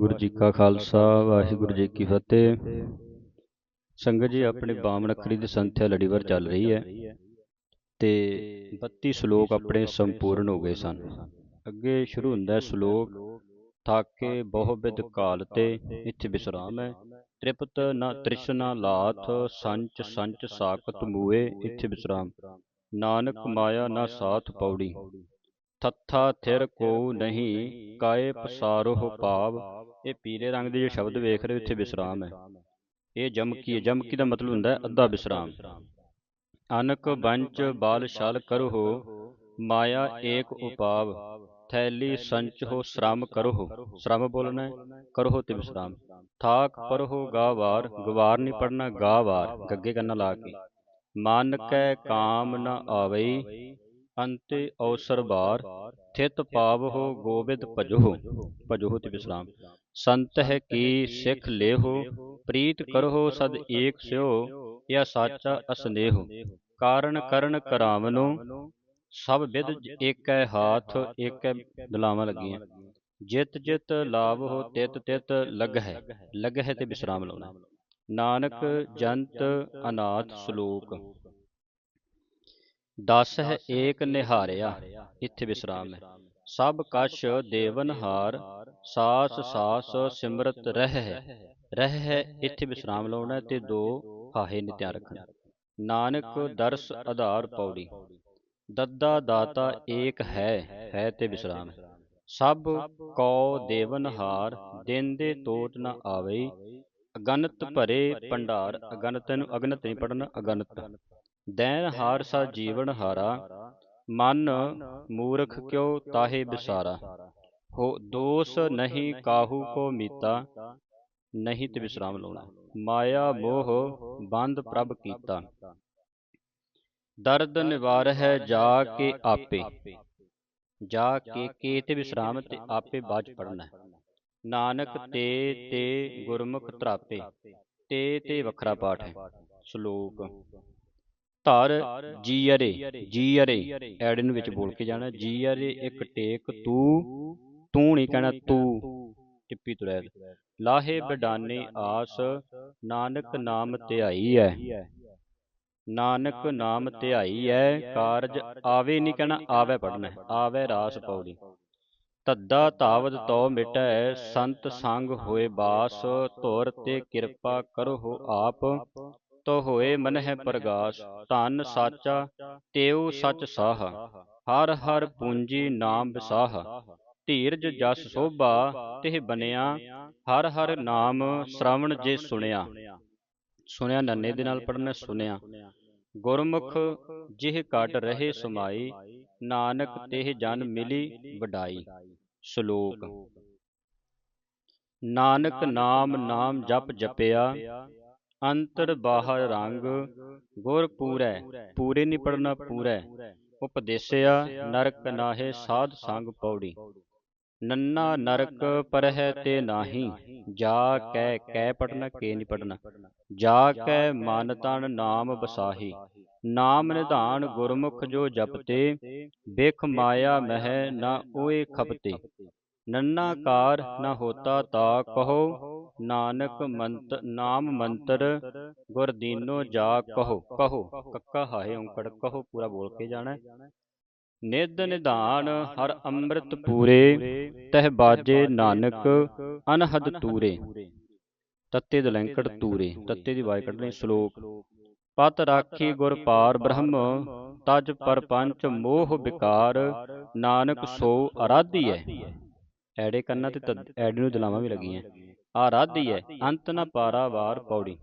ਵਾਹਿਗੁਰੂ ਜੀ ਕਾ ਖਾਲਸਾ ਵਾਹਿਗੁਰੂ ਜੀ ਕੀ ਫਤਿਹ। ਸੰਗਤ ਜੀ ਆਪਣੇ ਬਾਮਨ ਅੱਖਰੀ ਦੀ ਸੰਥਿਆ ਲੜੀਵਾਰ ਚੱਲ ਰਹੀ ਹੈ ਤੇ 32 ਸ਼ਲੋਕ ਆਪਣੇ ਸੰਪੂਰਨ ਹੋ ਗਏ ਸਨ। ਅੱਗੇ ਸ਼ੁਰੂ ਹੁੰਦਾ ਹੈ ਸ਼ਲੋਕ ਥਾਕੇ ਬਹੁ ਬਿਦ ਕਾਲ ਤੇ ਇੱਥੇ ਵਿਸਰਾਮ ਹੈ। ਤ੍ਰਿਪਤ ਨਾ ਤ੍ਰਿਸ਼ਨਾ ਲਾਥ ਸੰਚ ਸੰਚ ਸਾਖਤ ਮੂਏ ਇੱਥੇ ਵਿਸਰਾਮ। ਨਾਨਕ ਮਾਇਆ ਨਾ ਸਾਥ ਪੌੜੀ। ਥੱਥਾ ਥਿਰ ਕੋ ਨਹੀਂ ਕਾਏ ਪਸਾਰੋਹ ਭਾਵ। ਇਹ ਪੀਲੇ ਰੰਗ ਦੇ ਜੋ ਸ਼ਬਦ ਵੇਖ ਰਹੇ ਹੋ ਇੱਥੇ ਵਿਸਰਾਮ ਹੈ। ਇਹ ਜਮਕੀ ਹੈ? ਜਮਕੀ ਦਾ ਮਤਲਬ ਹੁੰਦਾ ਹੈ? ਅੱਧਾ ਵਿਸਰਾਮ। ਅਨਕ ਬੰਚ ਬਾਲ ਛਲ ਕਰੋ ਮਾਇਆ ਏਕ ਉਪਾਵ। ਥੈਲੀ ਸੰਚ ਹੋ ਸ਼ਰਮ ਕਰੋ ਸ਼ਰਮ ਬੋਲਣਾ ਹੈ? ਕਰੋ ਤੇ ਵਿਸਰਾਮ। ਥਾਕ ਪਰਹੋ ਗਾਵਾਰ ਗਵਾਰ ਨਹੀਂ ਪੜਨਾ ਗਾਵਾਰ ਗੱਗੇ ਕੰਨਾ ਲਾ ਕੇ। ਮਨ ਕੈ ਕਾਮ ਨ ਆਵਈ। ਅੰਤੇ ਅਵਸਰ ਬਾਰ ਥਿਤ ਪਾਵਹੁ ਗੋਬਿੰਦ ਭਜੋ ਭਜੋ ਤੇ ਵਿਸਰਾਮ ਸੰਤ ਹੈ ਕੀ ਸਿੱਖ ਲੇਹੋ? ਪ੍ਰੀਤ ਕਰੋ ਸਦ ਏਕ ਸਿਓ ਇਹ ਸਾਚਾ ਅਸਨੇਹ। ਕਾਰਨ ਕਰਨ ਕਰਾਵਨੋ ਸਭ ਵਿਦ ਏਕੈ ਹਾਥ ਏਕੈ ਦਲਾਵਾਂ ਲੱਗੀਆਂ। ਜਿਤ ਜਿਤ ਲਾਭ ਹੋ ਤਿਤ ਤਿਤ ਲਗ ਹੈ ਲਗ ਹੈ ਤੇ ਵਿਸਰਾਮ ਲਾਉਣਾ। ਨਾਨਕ ਜੰਤ ਅਨਾਥ ਸ਼ਲੋਕ। ਦਸ ਹੈ ਏਕ ਨਿਹਾਰਿਆ, ਇੱਥੇ ਵਿਸਰਾਮ ਹੈ। ਸਭ ਕਛ ਦੇਵਨ ਹਾਰ ਸਾਸ ਸਾਸ ਸਿਮਰਤ ਰਹਿ ਹੈ। ਰਹਿ ਹੈ, ਇੱਥੇ ਵਿਸਰਾਮ ਲਾਉਣਾ ਤੇ ਦੋ ਹਾਹੇ ਨੇ ਰੱਖਣਾ। ਨਾਨਕ ਦਰਸ ਆਧਾਰ ਪੌੜੀ। ਦੱਦਾ ਦਾਤਾ ਏਕ ਹੈ ਹੈ ਤੇ ਵਿਸਰਾਮ ਸਭ ਕੋ ਦੇਵਨ ਹਾਰ ਦਿਨ ਦੇ ਟੋਟ ਨ ਆਵੇ ਅਗਨਤ ਭਰੇ ਭੰਡਾਰ, ਅਗਨਤ ਨੂੰ ਅਗਨਤ ਨਹੀਂ ਪੜਨਾ ਅਗਨਤ। ਦੈਨ ਹਾਰ ਸਾ ਜੀਵਨ ਹਾਰਾ ਮਨ ਮੂਰਖ ਕਿਉ ਤਾਹੇ ਵਿਸਾਰਾ ਹੋ ਦੋਸ ਨਹੀਂ ਕਾਹੂ ਕੋ ਮੀਤਾ ਨਹੀਂ ਤੇ ਵਿਸਰਾਮ ਲਾਉਣਾ। ਮਾਇਆ ਮੋਹ ਬੰਦ ਪ੍ਰਭ ਕੀਤਾ। ਦਰਦ ਨਿਵਾਰ ਹੈ ਜਾ ਕੇ ਆਪੇ। ਜਾ ਕੇ ਕੇ ਤੇ ਵਿਸਰਾਮ ਤੇ ਆਪੇ ਬਾਜ ਪੜਨਾ ਨਾਨਕ ਤੇ ਤੇ ਗੁਰਮੁਖ ਤਰਾਪੇ। ਤੇ ਤੇ ਵੱਖਰਾ ਪਾਠ ਹੈ। ਸ਼ਲੋਕ। ਧਰ ਜੀਅਰੇ ਜੀਅਰੇ ਐੜੇ ਨੂੰ ਵਿੱਚ ਬੋਲ ਕੇ ਜਾਣਾ ਜੀਅਰੇ ਇੱਕ ਟੇਕ ਤੂੰ ਤੂੰ ਨਹੀਂ ਕਹਿਣਾ ਤੂੰ ਟਿੱਪੀ ਤੁਰੈਦ ਲਾਹੇ ਬਡਾਨੇ ਆਸ ਨਾਨਕ ਨਾਮ ਧਿਆਈ ਹੈ ਨਾਨਕ ਨਾਮ ਧਿਆਈ ਹੈ ਕਾਰਜ ਆਵੇ ਨਹੀਂ ਕਹਿਣਾ ਆਵੇ ਪੜਨਾ ਆਵੇ ਰਾਸ ਪੌੜੀ ਤੱਦਾ ਧਾਵਦ ਤੋ ਮਿਟੈ ਸੰਤ ਸੰਗ ਹੋਏ ਬਾਸ ਧੁਰ ਤੇ ਕਿਰਪਾ ਕਰੋ ਆਪ। ਤੋ ਹੋਏ ਮਨਹਿ ਪ੍ਰਗਾਸ, ਧਨ ਸਾਚਾ, ਤੇਉ ਸਚ ਸਾਹ। ਹਰ ਹਰ ਪੂੰਜੀ ਨਾਮ ਵਿਸਾਹ ਧੀਰਜ ਜਸ ਸੋਭਾ, ਤਿਹ ਬਨਿਆ ਹਰ ਹਰ ਨਾਮ ਸ਼ਰਵਣ ਜੇ ਸੁਣਿਆ। ਸੁਣਿਆ ਨੰਨੇ ਦੇ ਨਾਲ ਪੜਨਾ ਸੁਣਿਆ। ਗੁਰਮੁਖ ਜਿਹ ਕਟ ਰਹੇ ਸਮਾਈ, ਨਾਨਕ ਤਿਹ ਜਨ ਮਿਲੀ ਵਡਾਈ। ਸ਼ਲੋਕ। ਨਾਨਕ ਨਾਮ ਨਾਮ ਜਪ ਜਪਿਆ ਅੰਤਰ ਬਾਹਰ ਰੰਗ ਗੁਰ ਪੂਰੈ, ਪੂਰੇ ਨਹੀਂ ਪੜਨਾ ਪੂਰੈ। ਉਪਦੇਸਿਆ, ਨਰਕ ਨਾਹੇ ਸਾਧ ਸੰਗ ਪੌੜੀ। ਨੰਨਾ ਨਰਕ ਪਰਹਿ ਤੇ ਨਾਹੀ, ਜਾ ਕੈ ਕੈ ਪੜਨਾ ਕੇ ਨਹੀਂ ਪੜਨਾ ਜਾ ਕੈ ਮਨ ਤਨ ਨਾਮ ਬਸਾਹੀ ਨਾਮ ਨਿਧਾਨ ਗੁਰਮੁਖ ਜੋ ਜਪਤੇ, ਬਿਖ ਮਾਇਆ ਮਹਿ ਨਾ ਓਏ ਖਪਤੇ। ਨੰਨਾ ਕਾਰ ਨਾ ਹੋਤਾ ਤਾ ਕਹੋ ਨਾਨਕ ਮੰਤ ਨਾਮ ਮੰਤਰ ਗੁਰ ਦੀਨੋ ਜਾ ਕਹੋ ਕਹੋ। ਕੱਕਾ ਹਾਏ ਔਂਕੜ ਕਹੋ ਪੂਰਾ ਬੋਲ ਕੇ ਜਾਣਾ। ਨਿਧ ਨਿਧਾਨ ਹਰ ਅੰਮ੍ਰਿਤ ਪੂਰੇ ਤਹ ਬਾਜੇ ਨਾਨਕ ਅਨਹਦ ਤੂਰੇ। ਤੱਤੇ ਦਲੰਕੜ ਤੂਰੇ ਤੱਤੇ ਦੀ ਵਾਜ ਕੱਢਣੀ ਸ਼ਲੋਕ। ਪਤ ਰਾਖੀ ਗੁਰ ਪਾਰ ਬ੍ਰਹਮ ਤਜ ਪਰਪੰਚ ਮੋਹ ਵਿਕਾਰ ਨਾਨਕ ਸੋ ਅਰਾਧੀ ਹੈ ਐੜੇ ਕੰਨਾਂ ਤੇ ਐੜੇ ਨੂੰ ਦਲਾਵਾਂ ਵੀ ਲੱਗੀਆਂ। ਆਰਾਧੀ ਅੰਤ ਨ ਪਾਰਾਵਾਰ ਪੌੜੀ।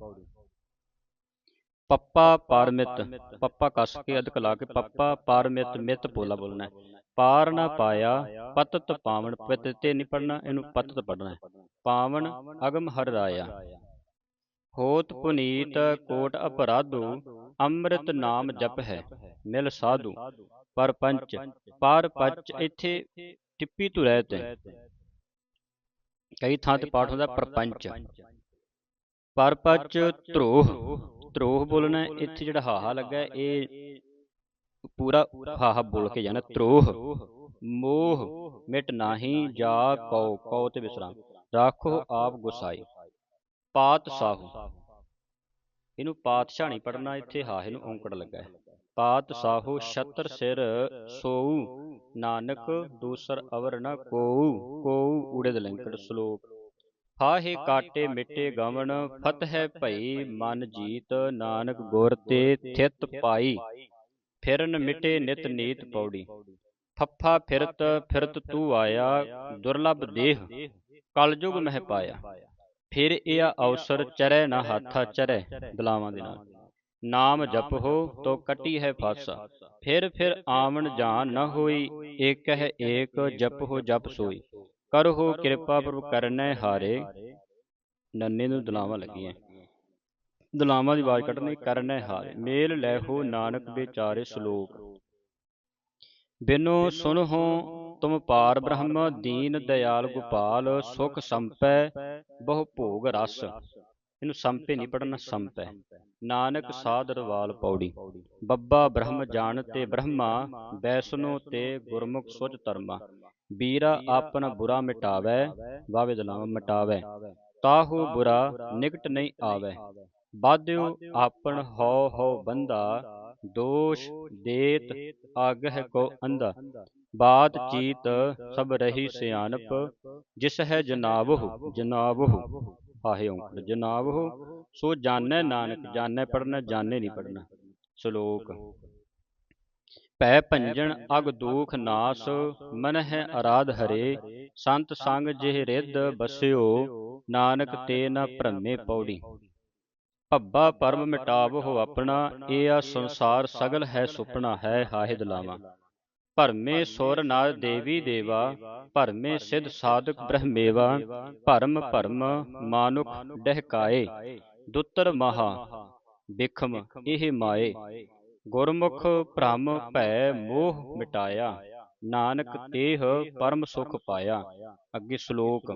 ਪੱਪਾ ਪਾਰਮਿਤ, ਪੱਪਾ ਕਸ ਕੇ ਅਦਕ ਲਾ ਕੇ ਪੱਪਾ ਪਾਰਮਿਤ ਮਿਤ ਬੋਲਾ ਬੋਲਣਾ ਪਾਰ ਨਾ ਪਾਇਆ, ਪਤਤ ਪਾਵਨ ਪਿਤ ਤੇ ਨਹੀਂ ਪੜਨਾ ਇਹਨੂੰ ਪਤਤ ਪੜਨਾ ਪਾਵਨ ਅਗਮ ਹਰ ਰਾਇਆ। ਹੋਤ ਪੁਨੀਤ ਕੋਟ ਅਪਰਾਧੂ, ਅੰਮ੍ਰਿਤ ਨਾਮ ਜਪ ਹੈ, ਮਿਲ ਸਾਧੂ। ਪਰਪੰਚ ਪਰ ਪਚ ਇੱਥੇ ਟਿੱਪੀ ਤੋਂ ਰਹਿਤ ਕਈ ਥਾਂ ਤੇ ਪਾਠ ਹੁੰਦਾ ਪਰਪੰਚ ਪਰਪਚ ਧਰੋਹ। ਧਰੋਹ। ਬੋਲਣਾ ਇੱਥੇ ਜਿਹੜਾ ਹਾਹਾ ਲੱਗਾ ਇਹ ਪੂਰਾ ਹਾਹਾ ਬੋਲ ਕੇ ਜਾਣਾ ਧਰੋਹ। ਮੋਹ ਮਿਟ ਨਾਹੀ ਜਾ ਕਉ ਕਉ ਤੇ ਵਿਸਰਾਮ। ਰਾਖੋ ਆਪ ਗੁਸਾਈ। ਪਾਤ ਸਾਹੂ ਇਹਨੂੰ ਪਾਤਸ਼ਾਹ ਨਹੀਂ ਪੜਨਾ ਇੱਥੇ ਹਾਹੇ ਨੂੰ ਔਂਕੜ ਲੱਗਾ ਹੈ। ਪਾਤ ਸਾਹੂ ਛਤਰ ਸਿਰ ਸੋਊ। ਨਾਨਕ ਦੂਸਰ ਅਵਰ ਨ ਕੋਊ ਕੋਊ ਊੜੇ ਲੰਕੜ ਸ਼ਲੋਕ। ਹਾਹੇ ਕਾਟੇ ਮਿੱਟੇ ਗਵਣ ਫਤਹਿ ਭਈ ਮਨ ਜੀਤ ਨਾਨਕ ਗੁਰ ਤੇ ਥਿਤ ਪਾਈ। ਫਿਰਨ ਮਿਟੇ ਨਿਤ ਨੀਤ ਪੌੜੀ। ਫੱਫਾ ਫਿਰਤ ਫਿਰਤ ਤੂੰ ਆਇਆ ਦੁਰਲਭ ਦੇਹ। ਕਲਯੁਗ ਮਹਿ ਪਾਇਆ। ਫਿਰ ਇਹ ਅਵਸਰ ਚਰੈ ਨਾ ਹਾਥਾ ਚਰੈ। ਦਲਾਵਾਂ ਦੇ ਨਾਲ। ਨਾਮ ਜਪੋ ਤੋ ਕਟੀ ਹੈ ਫਾਸਾ ਫਿਰ ਫਿਰ ਆਵਣ ਜਾਨ ਨ ਹੋਈ ਏਕ ਹੈ ਏਕ ਜਪੋ ਜਪ ਸੋਈ। ਕਰੋ ਕਿਰਪਾ ਪ੍ਰਭ ਕਰਨੈ ਹਾਰੇ। ਨੰਨੇ ਨੂੰ ਦਲਾਵਾਂ ਲੱਗੀਆਂ। ਦਲਾਵਾਂ ਦੀ ਆਵਾਜ਼ ਕੱਢਣੀ ਕਰਨੈ ਹਾਰੇ। ਮੇਲ ਲੈਹੋ ਨਾਨਕ ਵਿਚਾਰੇ ਸ਼ਲੋਕ। ਬਿਨੋ ਸੁਨਹੁ ਤੁਮ ਪਾਰ ਬ੍ਰਹਮ ਦੀਨ ਦਇਆਲ ਗੋਪਾਲ ਸੁਖ ਸੰਪੈ ਬਹੁ ਭੋਗ ਰਸ। ਇਹਨੂੰ ਸੰਪੇ ਨਹੀਂ ਪੜਨਾ ਸੰਪੈ ਨਾਨਕ ਸਾਧਰ ਵਾਲ ਪੌੜੀ। ਬੱਬਾ ਬ੍ਰਹਮ ਜਾਣ ਤੇ ਬ੍ਰਹਮਾ ਬੈਸਨੋ ਤੇ ਗੁਰਮੁਖ ਸੁਚ ਧਰਮਾ। ਬੀਰਾ ਆਪਣਾ ਬੁਰਾ ਮਿਟਾਵੇ ਵਾਵੇ ਦਲਾਵਾ ਮਿਟਾਵੇ। ਤਾਹੂ ਬੁਰਾ ਨਿਕਟ ਨਹੀਂ ਆਵੇ। ਬਾਧਿਓ ਆਪਨ ਹਉ ਹਉ ਬੰਦਾ ਦੋਸ਼ ਦੇਤ ਆਗਹਿ ਕੋ ਅੰਧਾ। ਬਾਤ ਚੀਤ ਸਭ ਰਹੀ ਸਿਆਣਪ ਜਿਸ ਹੈ ਜਨਾਬਹੁ ਜਨਾਬਹੁ ਆਹੇ ਓੰਕੜ ਜਨਾਬਹੁ ਸੋ ਜਾਣੈ ਨਾਨਕ ਜਾਣੈ ਪੜਨਾ ਜਾਣੈ ਨਹੀਂ ਪੜਨਾ ਸ਼ਲੋਕ। ਭੈ ਭੰਜਨ ਅਗ ਦੂਖ ਨਾਸ ਮਨ ਹੈ ਅਰਾਧ ਹਰੇ। ਸੰਤ ਸੰਗ ਜਿਹ ਰਿੱਧ ਬਸਿਓ ਨਾਨਕ ਤੇ ਨ ਭ੍ਰਮੇ ਪੌੜੀ। ਭੱਬਾ ਪਰਮ ਮਿਟਾਵੋ ਆਪਣਾ ਇਹ ਆ ਸੰਸਾਰ ਸਗਲ ਹੈ ਸੁਪਨਾ ਹੈ ਹਾਹਿ ਦਲਾਵਾ ਭਰਮੇ ਸੁਰ ਨਾਦ ਦੇਵੀ ਦੇਵਾ ਭਰਮੇ ਸਿਧ ਸਾਧਕ ਬ੍ਰਹਮੇਵਾ ਭਰਮ ਭਰਮ ਮਾਨੁਖ ਡਹਿਕਾਏ ਦੁੱਤਰ ਮਹਾ ਬਿਖਮ ਇਹ ਮਾਏ ਗੁਰਮੁਖ ਭ੍ਰਮ ਭੈ ਮੋਹ ਮਿਟਾਇਆ ਨਾਨਕ ਤੇਹ ਪਰਮ ਸੁਖ ਪਾਇਆ। ਅੱਗੇ ਸ਼ਲੋਕ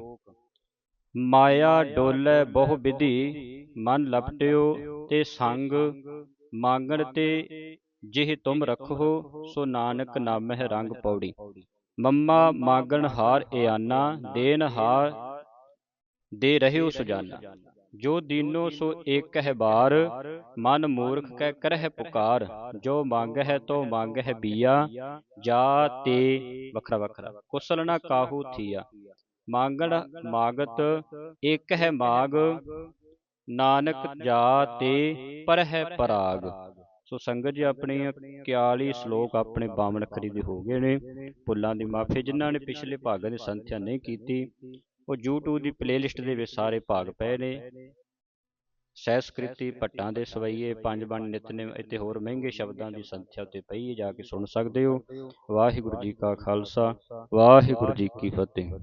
ਮਾਇਆ ਡੋਲੇ ਬਹੁ ਵਿਧੀ ਮਨ ਲਪਟਿਓ ਤੇ ਸੰਗ ਮੰਗਣ ਤੇ ਜਿਹ ਤੁਮ ਰਖੋ ਸੋ ਨਾਨਕ ਨਾਮਹਿ ਰੰਗ ਪੌੜੀ। ਮੰਮਾ ਮਾਗਣ ਹਾਰ ਇਆਨਾ ਦੇਨ ਹਾਰ ਦੇ ਰਹਿਓ ਸੁਜਾਨਾ। ਜੋ ਦੀਨੋ ਸੋ ਏਕ ਹੈ ਬਾਰ ਮਨ ਮੂਰਖ ਕਹਿ ਕਰਹਿ ਪੁਕਾਰ। ਜੋ ਮੰਗ ਹੈ ਤੋ ਮੰਗ ਹੈ ਬੀਆ ਜਾ ਤੇ ਵੱਖਰਾ ਵੱਖਰਾ। ਕੁਸਲ ਨਾ ਕਾਹੂ ਥੀਆ। ਮੰਗਣ ਮਾਗਤ ਏਕ ਹੈ ਮਾਗ ਨਾਨਕ ਜਾ ਤੇ ਪਰ ਹੈ ਪਰਾਗ। ਸੋ ਸੰਗਤ ਜੀ, ਆਪਣੀ 41 ਸ਼ਲੋਕ ਆਪਣੇ ਬਾਵਨ ਅੱਖਰੀ ਦੇ ਹੋ ਗਏ ਨੇ। ਭੁੱਲਾਂ ਦੀ ਮਾਫੀ ਜਿਨ੍ਹਾਂ ਨੇ ਪਿਛਲੇ ਭਾਗਾਂ ਦੀ ਸੰਥਿਆ ਨਹੀਂ ਕੀਤੀ, ਉਹ YouTube ਦੀ ਪਲੇਲਿਸਟ ਦੇ ਵਿੱਚ ਸਾਰੇ ਭਾਗ ਪਏ ਨੇ। ਸੈਸਕ੍ਰਿਤੀ ਭੱਟਾਂ ਦੇ ਸਵਈਏ ਪੰਜ ਬਣ ਨਿਤਨੇਮ ਅਤੇ ਹੋਰ ਮਹਿੰਗੇ ਸ਼ਬਦਾਂ ਦੀ ਸੰਥਿਆ ਉੱਤੇ ਪਈ ਹੈ, ਜਾ ਕੇ ਸੁਣ ਸਕਦੇ ਹੋ। ਵਾਹਿਗੁਰੂ ਜੀ ਕਾ ਖਾਲਸਾ, ਵਾਹਿਗੁਰੂ ਜੀ ਕੀ ਫਤਿਹ।